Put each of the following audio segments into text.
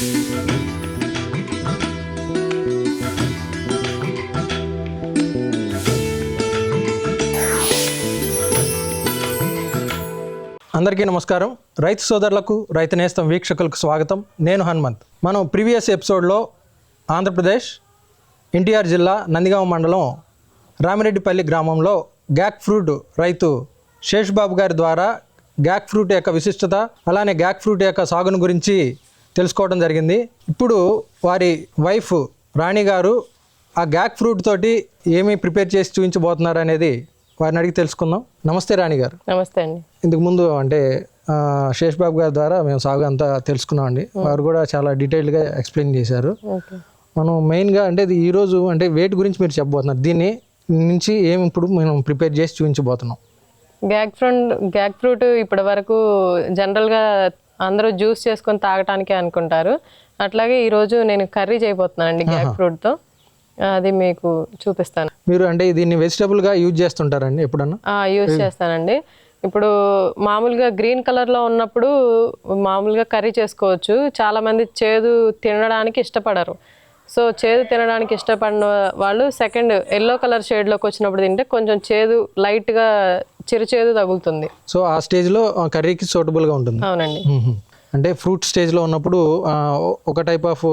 అందరికీ నమస్కారం. రైతు సోదరులకు రైతు నేస్తం వీక్షకులకు స్వాగతం. నేను హనుమంత్. మనం ప్రీవియస్ ఎపిసోడ్లో ఆంధ్రప్రదేశ్ ఎన్టీఆర్ జిల్లా నందిగామ మండలం రామిరెడ్డిపల్లి గ్రామంలో గ్యాక్ ఫ్రూట్ రైతు శేష్ బాబు గారి ద్వారా గ్యాక్ ఫ్రూట్ యొక్క విశిష్టత అలానే గ్యాక్ ఫ్రూట్ యొక్క సాగును గురించి తెలుసుకోవడం జరిగింది. ఇప్పుడు వారి వైఫ్ రాణి గారు ఆ గ్యాక్ ఫ్రూట్ తోటి ఏమి ప్రిపేర్ చేసి చూపించబోతున్నారు అనేది వారిని అడిగి తెలుసుకుందాం. నమస్తే రాణి గారు. నమస్తే అండి. ఇంతకు ముందు అంటే ఆ, శేష్ బాబు గారి ద్వారా మేము సాగు అంతా తెలుసుకున్నామండి వారు కూడా చాలా డీటెయిల్గా ఎక్స్ప్లెయిన్ చేశారు. మనం మెయిన్గా అంటే ఇది ఈరోజు అంటే వెయిట్ గురించి మీరు చెప్పబోతున్నారు. దీన్ని నుంచి ఏమి ఇప్పుడు మనం ప్రిపేర్ చేసి చూపించబోతున్నాం. గ్యాక్ ఫ్రూట్ గ్యాక్ ఫ్రూట్ ఇప్పటి వరకు జనరల్గా అందరూ జ్యూస్ చేసుకొని తాగటానికే అనుకుంటారు. అట్లాగే ఈరోజు నేను కర్రీ చేయబోతున్నానండి గ్యాక్ ఫ్రూట్తో అది మీకు చూపిస్తాను. మీరు అంటే దీన్ని వెజిటబుల్గా యూజ్ చేస్తుంటారండి ఎప్పుడన్నా? యూజ్ చేస్తానండి. ఇప్పుడు మామూలుగా గ్రీన్ కలర్లో ఉన్నప్పుడు మామూలుగా కర్రీ చేసుకోవచ్చు. చాలామంది చేదు తినడానికి ఇష్టపడరు. సో చేదు తినడానికి ఇష్టపడిన వాళ్ళు సెకండ్ ఎల్లో కలర్ షేడ్లోకి వచ్చినప్పుడు తింటే కొంచెం చేదు లైట్గా చిరుచేదు తగులుతుంది. సో ఆ స్టేజ్లో కర్రీకి సూటబుల్గా ఉంటుంది. అవునండి. అంటే ఫ్రూట్ స్టేజ్లో ఉన్నప్పుడు ఒక టైప్ ఆఫ్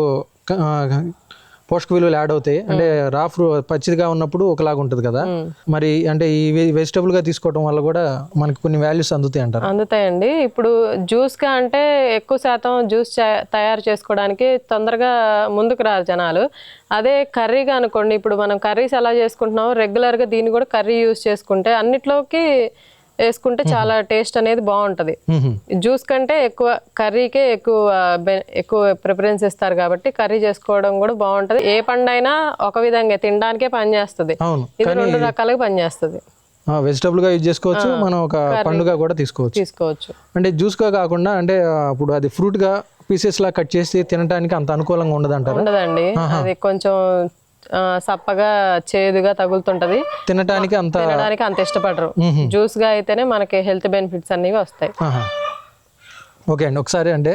పోషక విలువలు యాడ్ అవుతాయి. అంటే రా ఫ్రూ పచ్చిదిగా ఉన్నప్పుడు ఒకలాగా ఉంటుంది కదా. మరి అంటే ఈ వెజిటబుల్గా తీసుకోవడం వల్ల కూడా మనకి కొన్ని వాల్యూస్ అందుతాయి అంటారు. అందుతాయండి. ఇప్పుడు జ్యూస్గా అంటే ఎక్కువ శాతం జ్యూస్ తయారు చేసుకోవడానికి తొందరగా ముందుకు రారు జనాలు. అదే కర్రీగా అనుకోండి. ఇప్పుడు మనం కర్రీస్ ఎలా చేసుకుంటున్నామో రెగ్యులర్గా దీన్ని కూడా కర్రీ యూస్ చేసుకుంటే అన్నిట్లోకి వేసుకుంటే చాలా టేస్ట్ అనేది బాగుంటుంది. జ్యూస్ కంటే ఎక్కువ కర్రీకే ఎక్కువ ఎక్కువ ప్రిఫరెన్స్ ఇస్తారు కాబట్టి కర్రీ చేసుకోవడం కూడా బాగుంటది. ఏ పండైనా ఒక విధంగా తినడానికే పనిచేస్తుంది ఇది రెండు రకాలుగా పనిచేస్తుంది వెజిటబుల్గా యూజ్ చేసుకోవచ్చు మనం ఒక పండుగ కూడా తీసుకోవచ్చు. తీసుకోవచ్చు. అంటే జ్యూస్గా కాకుండా అంటే ఆ, ఇప్పుడు అది ఫ్రూట్గా పీసెస్ లా కట్ చేసి తినడానికి అంత అనుకూలంగా ఉండదు అంటారు ఉండదండి అది కొంచెం సప్పగా చేదుగా తగులుతుంటది. తినడానికి అంత తినడానికి అంత ఇష్టపడరు. జ్యూస్గా అయితేనే మనకి హెల్త్ బెనిఫిట్స్ అన్ని వస్తాయి. ఓకే అండి ఒకసారి అంటే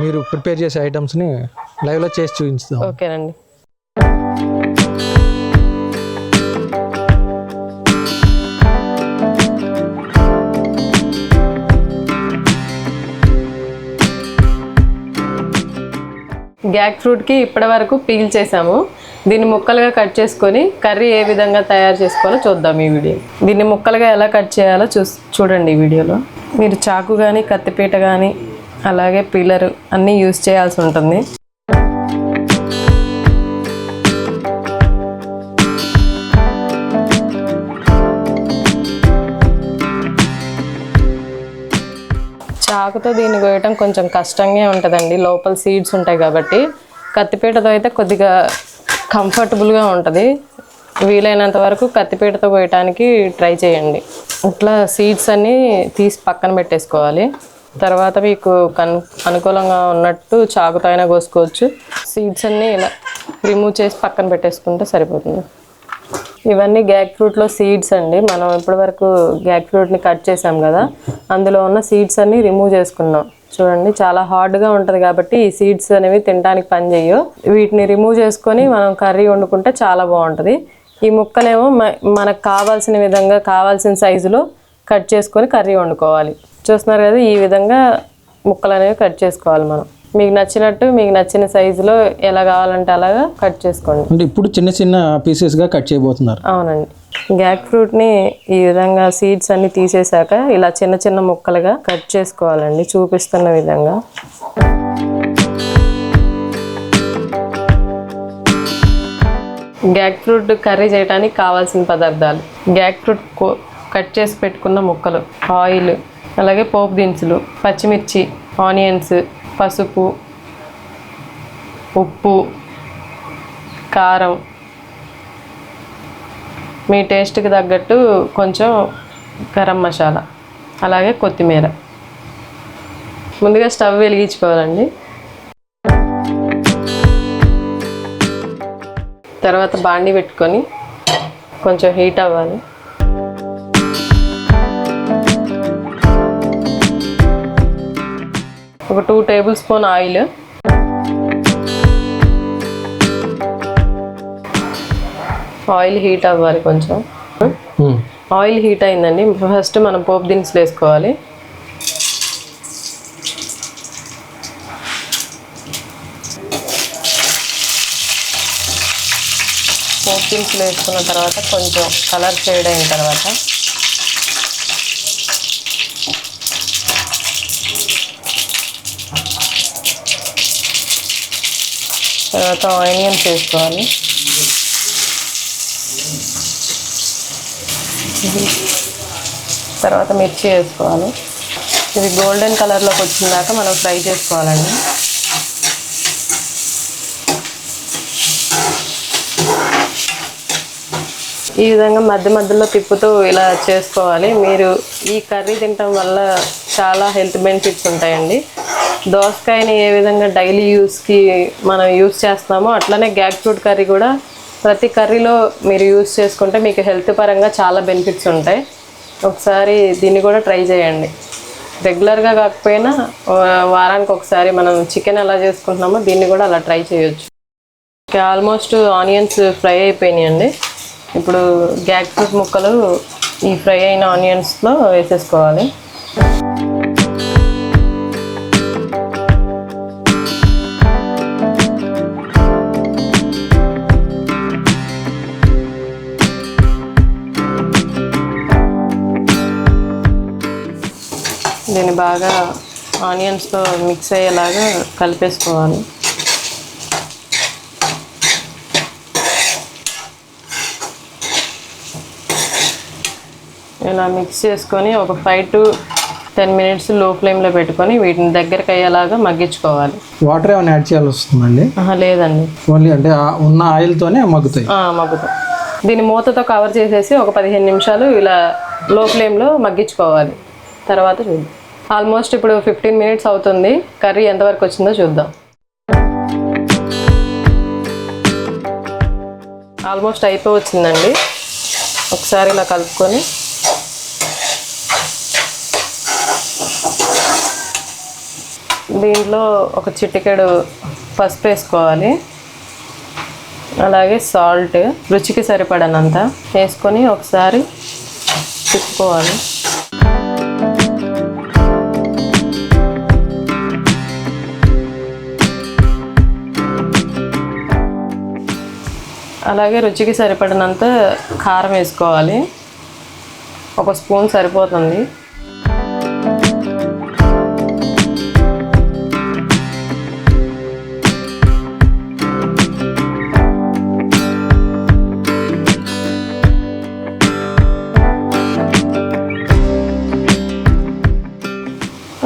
మీరు ప్రిపేర్ చేసే ఐటమ్స్ని లైవ్లో చేసి చూపించుదాం ఓకేనండి. గ్యాక్ ఫ్రూట్కి ఇప్పటి వరకు పీల్ చేసాము దీన్ని ముక్కలుగా కట్ చేసుకొని కర్రీ ఏ విధంగా తయారు చేసుకోవాలో చూద్దాం ఈ వీడియో. దీన్ని ముక్కలుగా ఎలా కట్ చేయాలో చూ చూడండి ఈ వీడియోలో. మీరు చాకు కానీ కత్తిపీట కానీ అలాగే పీలర్ అన్నీ యూస్ చేయాల్సి ఉంటుంది. చాకుతో దీన్ని కోయటం కొంచెం కష్టంగా ఉంటుందండి. లోపల సీడ్స్ ఉంటాయి కాబట్టి కత్తిపీటతో అయితే కొద్దిగా కంఫర్టబుల్గా ఉంటుంది. వీలైనంత వరకు కత్తిపీటతో కోయటానికి ట్రై చేయండి. ఇట్లా సీడ్స్ అన్నీ తీసి పక్కన పెట్టేసుకోవాలి. తర్వాత మీకు కన్ అనుకూలంగా ఉన్నట్టు చాకుతో అయినా కోసుకోవచ్చు. సీడ్స్ అన్నీ ఇలా రిమూవ్ చేసి పక్కన పెట్టేసుకుంటే సరిపోతుంది. ఇవన్నీ గ్యాక్ ఫ్రూట్లో సీడ్స్ అండి. మనం ఇప్పటివరకు గ్యాక్ ఫ్రూట్ని కట్ చేసాం కదా. అందులో ఉన్న సీడ్స్ అన్ని రిమూవ్ చేసుకున్నాం. చూడండి చాలా హార్డ్గా ఉంటుంది కాబట్టి ఈ సీడ్స్ అనేవి తినడానికి పనిచేయవు వీటిని రిమూవ్ చేసుకొని మనం కర్రీ వండుకుంటే చాలా బాగుంటుంది. ఈ ముక్కలేమో మ- మనకు కావాల్సిన విధంగా కావాల్సిన సైజులో కట్ చేసుకొని కర్రీ వండుకోవాలి. చూస్తున్నారు కదా ఈ విధంగా ముక్కలు అనేవి కట్ చేసుకోవాలి మనం. మీకు నచ్చినట్టు మీకు నచ్చిన సైజులో ఎలా కావాలంటే అలాగా కట్ చేసుకోండి. అంటే ఇప్పుడు చిన్న చిన్న పీసెస్గా కట్ చేయబోతున్నారు. అవునండి. గ్యాక్ ఫ్రూట్ని ఈ విధంగా సీడ్స్ అన్ని తీసేశాక ఇలా చిన్న చిన్న ముక్కలుగా కట్ చేసుకోవాలండి చూపిస్తున్న విధంగా. గ్యాక్ ఫ్రూట్ కర్రీ చేయడానికి కావాల్సిన పదార్థాలు. గ్యాక్ ఫ్రూట్ కో- కట్ చేసి పెట్టుకున్న ముక్కలు ఆయిల్ అలాగే పోపు దినుసులు పచ్చిమిర్చి ఆనియన్స్ పసుపు ఉప్పు కారం. మీ టేస్ట్కి తగ్గట్టు కొంచెం గరం మసాలా అలాగే కొత్తిమీర. ముందుగా స్టవ్ వెలిగించుకోవాలండి. తర్వాత బాండి పెట్టుకొని కొంచెం హీట్ అవ్వాలి. ఒక two tablespoon oil oil heat అవ్వాలి కొంచెం. Hmm. ఆయిల్ హీట్ అయిందండి. ఫస్ట్ మనం పోపు దినుసులు వేసుకోవాలి. పోపు దినుసులు వేసుకున్న తర్వాత కొంచెం కలర్ షేడ్ అయిన తర్వాత తర్వాత ఆనియన్స్ వేసుకోవాలి. తర్వాత మిర్చి వేసుకోవాలి. ఇది గోల్డెన్ కలర్లోకి వచ్చిన దాకా మనం ఫ్రై చేసుకోవాలండి. ఈ విధంగా మధ్య మధ్యలో తిప్పుతూ ఇలా చేసుకోవాలి. మీరు ఈ కర్రీ తినటం వల్ల చాలా హెల్త్ బెనిఫిట్స్ ఉంటాయండి. దోసకాయని ఏ విధంగా డైలీ యూస్కి మనం యూస్ చేస్తున్నామో అట్లనే గ్యాక్ ఫ్రూట్ కర్రీ కూడా ప్రతి కర్రీలో మీరు యూస్ చేసుకుంటే మీకు హెల్త్ పరంగా చాలా బెనిఫిట్స్ ఉంటాయి. ఒకసారి దీన్ని కూడా ట్రై చేయండి. రెగ్యులర్గా కాకపోయినా వారానికి ఒకసారి మనం చికెన్ ఎలా చేసుకుంటున్నామో దీన్ని కూడా అలా ట్రై చేయొచ్చు. ఆల్మోస్ట్ ఆనియన్స్ ఫ్రై అయిపోయినాయండి. ఇప్పుడు గ్యాక్ ఫ్రూట్ ముక్కలు ఈ ఫ్రై అయిన ఆనియన్స్లో వేసేసుకోవాలి. బాగా ఆనియన్స్తో మిక్స్ అయ్యేలాగా కలిపేసుకోవాలి. ఇలా మిక్స్ చేసుకొని ఒక ఫైవ్ టు టెన్ మినిట్స్లో ఫ్లేమ్లో పెట్టుకొని వీటిని దగ్గరికి అయ్యేలాగా మగ్గించుకోవాలి. వాటర్ ఏమైనా యాడ్ చేయాల్సి వస్తుందండి లేదండి. ఓన్లీ అంటే ఉన్న ఆయిల్తోనే మగ్గుతాయి? ఆ, మగ్గుతాం దీన్ని మూతతో కవర్ చేసేసి ఒక పదిహేను నిమిషాలు ఇలా లో ఫ్లేమ్లో మగ్గించుకోవాలి. తర్వాత చూద్దాం. ఆల్మోస్ట్ ఇప్పుడు ఫిఫ్టీన్ మినిట్స్ అవుతుంది. కర్రీ ఎంతవరకు వచ్చిందో చూద్దాం. ఆల్మోస్ట్ అయిపోవచ్చిందండి. ఒకసారి ఇలా కలుపుకొని దీంట్లో ఒక చిటికెడు పసుపు వేసుకోవాలి. అలాగే సాల్ట్ రుచికి సరిపడనంత వేసుకొని ఒకసారి తిప్పుకోవాలి. అలాగే రుచికి సరిపడినంత కారం వేసుకోవాలి. ఒక స్పూన్ సరిపోతుంది.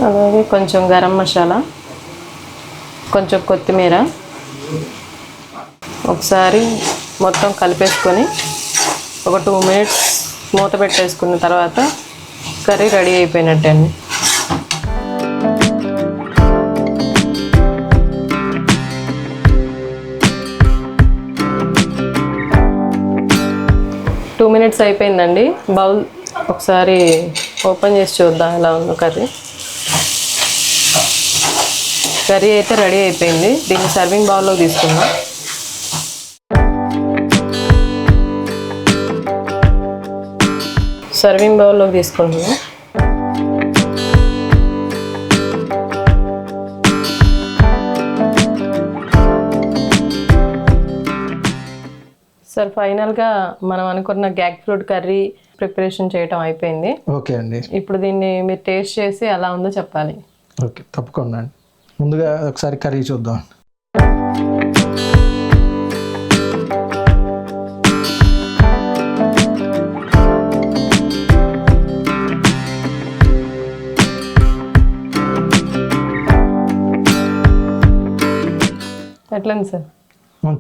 అలాగే కొంచెం గరం మసాలా కొంచెం కొత్తిమీర. ఒకసారి మొత్తం కలిపేసుకొని ఒక టూ మినిట్స్ మూత పెట్టేసుకున్న తర్వాత కర్రీ రెడీ అయిపోయినట్టే అండి. టూ మినిట్స్ అయిపోయిందండి. బౌల్ ఒకసారి ఓపెన్ చేసి చూద్దాం ఎలా ఉందో కర్రీ. కర్రీ అయితే రెడీ అయిపోయింది. దీన్ని సర్వింగ్ బౌల్లో తీసుకుందాం. సర్వింగ్ బౌల్లోకి తీసుకుంటున్నాం సార్ ఫైనల్గా మనం అనుకున్న గ్యాక్ ఫ్రూట్ కర్రీ ప్రిపరేషన్ చేయటం అయిపోయింది. ఓకే అండి. ఇప్పుడు దీన్ని మీరు టేస్ట్ చేసి ఎలా ఉందో చెప్పాలి. ఓకే తప్పకుండా అండి. ముందుగా ఒకసారి కర్రీ చూద్దాం. ఎట్లండి సార్?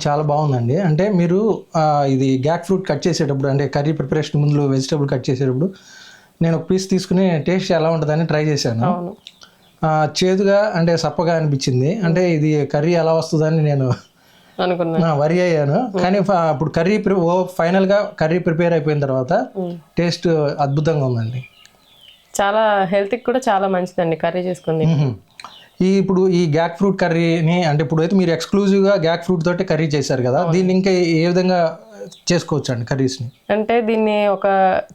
చాలా బాగుందండి. అంటే మీరు ఇది గ్యాక్ ఫ్రూట్ కట్ చేసేటప్పుడు అంటే కర్రీ ప్రిపరేషన్ ముందు వెజిటేబుల్ కట్ చేసేటప్పుడు నేను ఒక పీస్ తీసుకుని టేస్ట్ ఎలా ఉంటుందని ట్రై చేశాను. చేదుగా అంటే సప్పగా అనిపించింది. అంటే ఇది కర్రీ ఎలా వస్తుందని నేను వరి అయ్యాను. కానీ అప్పుడు కర్రీ ఓ ఫైనల్గా కర్రీ ప్రిపేర్ అయిపోయిన తర్వాత టేస్ట్ అద్భుతంగా ఉందండి. చాలా హెల్త్కి కూడా చాలా మంచిదండి కర్రీ చేసుకుంది. ఈ ఇప్పుడు ఈ గ్యాక్ ఫ్రూట్ కర్రీని అంటే ఇప్పుడు అయితే మీరు ఎక్స్క్లూజివ్గా గ్యాక్ ఫ్రూట్ తోటి కర్రీ చేశారు కదా దీన్ని ఇంకా ఏ విధంగా చేసుకోవచ్చు అండి కర్రీస్ని అంటే దీన్ని ఒక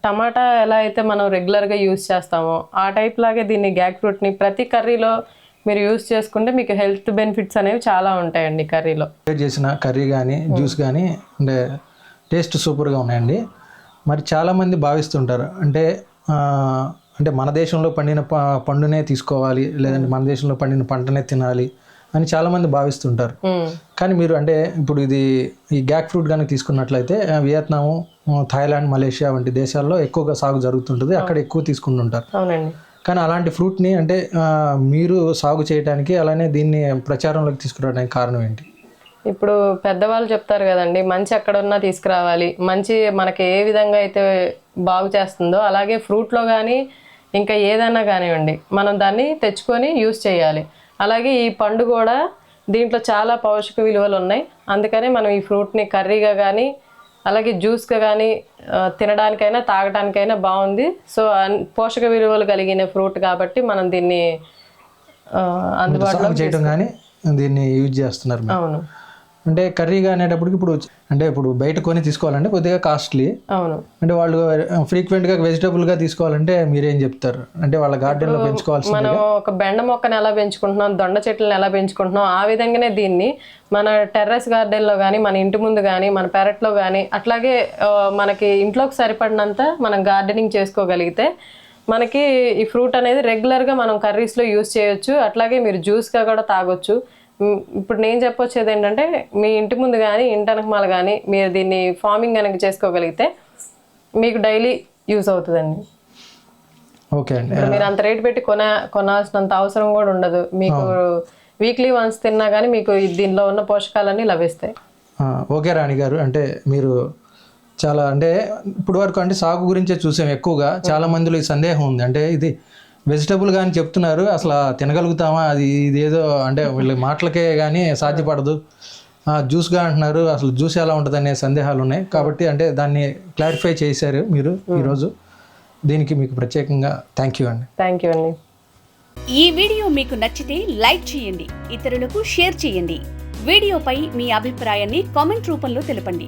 టమాటా ఎలా అయితే మనం రెగ్యులర్గా యూస్ చేస్తామో ఆ టైప్ లాగే దీన్ని గ్యాక్ ఫ్రూట్ని ప్రతి కర్రీలో మీరు యూస్ చేసుకుంటే మీకు హెల్త్ బెనిఫిట్స్ అనేవి చాలా ఉంటాయండి కర్రీలో చేసిన కర్రీ కానీ జ్యూస్ కానీ అంటే టేస్ట్ సూపర్గా ఉన్నాయండి. మరి చాలామంది భావిస్తుంటారు. అంటే అంటే మన దేశంలో పండిన పండునే తీసుకోవాలి లేదంటే మన దేశంలో పండిన పంటనే తినాలి అని చాలామంది భావిస్తుంటారు. కానీ మీరు అంటే ఇప్పుడు ఇది ఈ గ్యాక్ ఫ్రూట్ కానీ తీసుకున్నట్లయితే వియత్నాము థాయిలాండ్ మలేషియా వంటి దేశాల్లో ఎక్కువగా సాగు జరుగుతుంటుంది. అక్కడ ఎక్కువ తీసుకుంటుంటారు. అవునండి. కానీ అలాంటి ఫ్రూట్ని అంటే మీరు సాగు చేయడానికి అలానే దీన్ని ప్రచారంలోకి తీసుకురావడానికి కారణం ఏంటి? ఇప్పుడు పెద్దవాళ్ళు చెప్తారు కదండి మంచి ఎక్కడున్నా తీసుకురావాలి. మంచి మనకి ఏ విధంగా అయితే బాగు చేస్తుందో అలాగే ఫ్రూట్లో కానీ ఇంకా ఏదైనా కానివ్వండి మనం దాన్ని తెచ్చుకొని యూస్ చేయాలి. అలాగే ఈ పండు కూడా దీంట్లో చాలా పౌషక విలువలు ఉన్నాయి. అందుకనే మనం ఈ ఫ్రూట్ని కర్రీగా కానీ అలాగే జ్యూస్గా కానీ తినడానికైనా తాగడానికైనా బాగుంది. సో పోషక విలువలు కలిగిన ఫ్రూట్ కాబట్టి మనం దీన్ని అందుబాటులో చేయడం కానీ దీన్ని యూజ్ చేస్తున్నారు. అవును. అంటే కర్రీగా అనేటప్పటికి ఇప్పుడు అంటే ఇప్పుడు బయట కొని తీసుకోవాలంటే కొద్దిగా కాస్ట్లీ అవును. అంటే వాళ్ళు ఫ్రీక్వెంట్గా వెజిటబుల్గా తీసుకోవాలంటే మీరేం చెప్తారు? అంటే వాళ్ళ గార్డెన్లో పెంచుకోవాల్సింది మనం ఒక బెండ మొక్కని ఎలా పెంచుకుంటున్నాం దొండ చెట్లను ఎలా పెంచుకుంటున్నాం ఆ విధంగానే దీన్ని మన టెర్రస్ గార్డెన్లో కానీ మన ఇంటి ముందు కానీ మన పెరట్లో కానీ అట్లాగే మనకి ఇంట్లోకి సరిపడినంత మనం గార్డెనింగ్ చేసుకోగలిగితే మనకి ఈ ఫ్రూట్ అనేది రెగ్యులర్గా మనం కర్రీస్లో యూస్ చేయొచ్చు. అట్లాగే మీరు జ్యూస్గా కూడా తాగొచ్చు. ఇప్పుడు నేను చెప్పొచ్చేది ఏంటంటే మీ ఇంటి ముందు కానీ ఇంటి వెనకమాల కానీ మీరు దీన్ని ఫార్మింగ్ కనుక చేసుకోగలిగితే మీకు డైలీ యూస్ అవుతుందండి. ఓకే అండి. మీరు అంత రేట్ పెట్టి కొన కొనాల్సినంత అవసరం కూడా ఉండదు. మీకు వీక్లీ వన్స్ తిన్నా కానీ మీకు దీనిలో ఉన్న పోషకాలన్నీ లభిస్తాయి. ఓకే రాణి గారు. అంటే మీరు చాలా అంటే ఇప్పుడు వరకు అంటే సాగు గురించే చూసాం ఎక్కువగా. చాలా మందిలో ఈ సందేహం ఉంది. అంటే ఇది వెజిటబుల్ కానీ చెప్తున్నారు అసలు తినగలుగుతామా? అది ఇదేదో అంటే వీళ్ళ మాటలకే కానీ సాధ్యపడదు. ఆ, జ్యూస్గా అంటున్నారు అసలు జ్యూస్ ఎలా ఉంటుంది అనే సందేహాలు ఉన్నాయి కాబట్టి అంటే దాన్ని క్లారిఫై చేశారు మీరు ఈరోజు. దీనికి మీకు ప్రత్యేకంగా థ్యాంక్ యూ అండి. థ్యాంక్ యూ అండి. ఈ వీడియో మీకు నచ్చితే లైక్ చేయండి ఇతరులకు షేర్ చేయండి. వీడియోపై మీ అభిప్రాయాన్ని కామెంట్ రూపంలో తెలపండి.